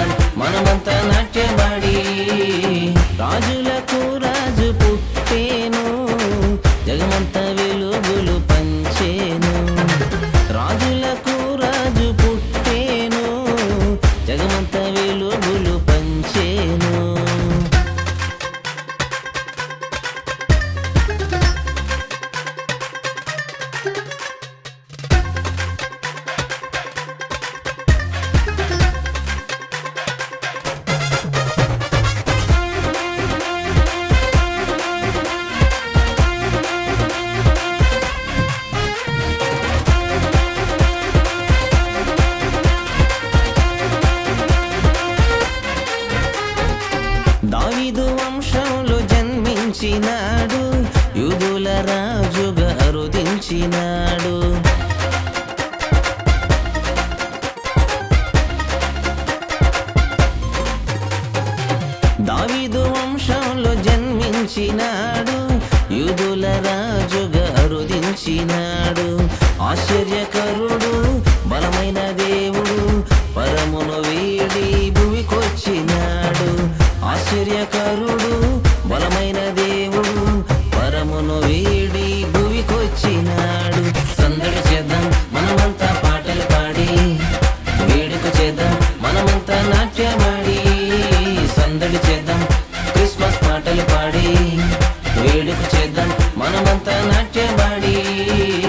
ఆడదాం మనమంతా నాట్యమాడి రాజులకు రాజు పుట్టేను జగమంతా వెలుగులు పంచేను. రాజు జన్మించినాడు యూదుల రాజుగా అరుదించినాడు. దావిదు వంశంలో జన్మించినాడు యూదుల రాజుగా అరుదించినాడు. ఆశ్చర్యకరుడు బలమైన దేవుడు పరమును వీడి భూమికొచ్చినాడు. ఆశ్చర్యకరుడు బలమైన మనమంతా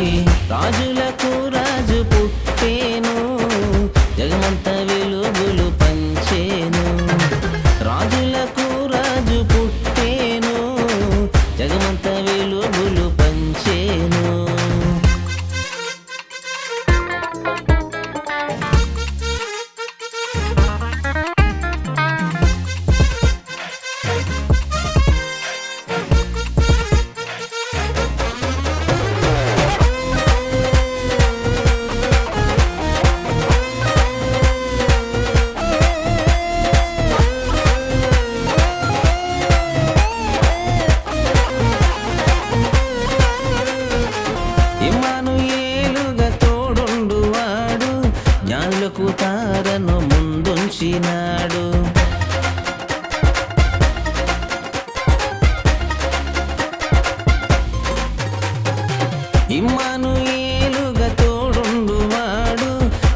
ఇమ్మానుయేలుగా తోడుండువాడు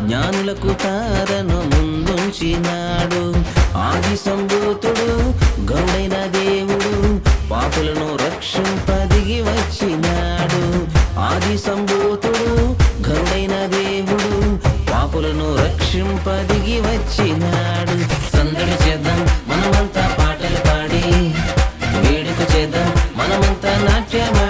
జ్ఞానులకు తారను ముందుంచినాడు. ఆది సంభూతుడు గౌడైన దేవుడు పాపులను రక్షింపదిగి వచ్చినాడు. ఆది సంభూతుడు గౌడైన దేవుడు పాపులను రక్షింపదిగి వచ్చినాడు. సందడి చేద్దాం మనమంతా పాటలు పాడి వేడుక చేద్దాం మనమంతా నాట్యమా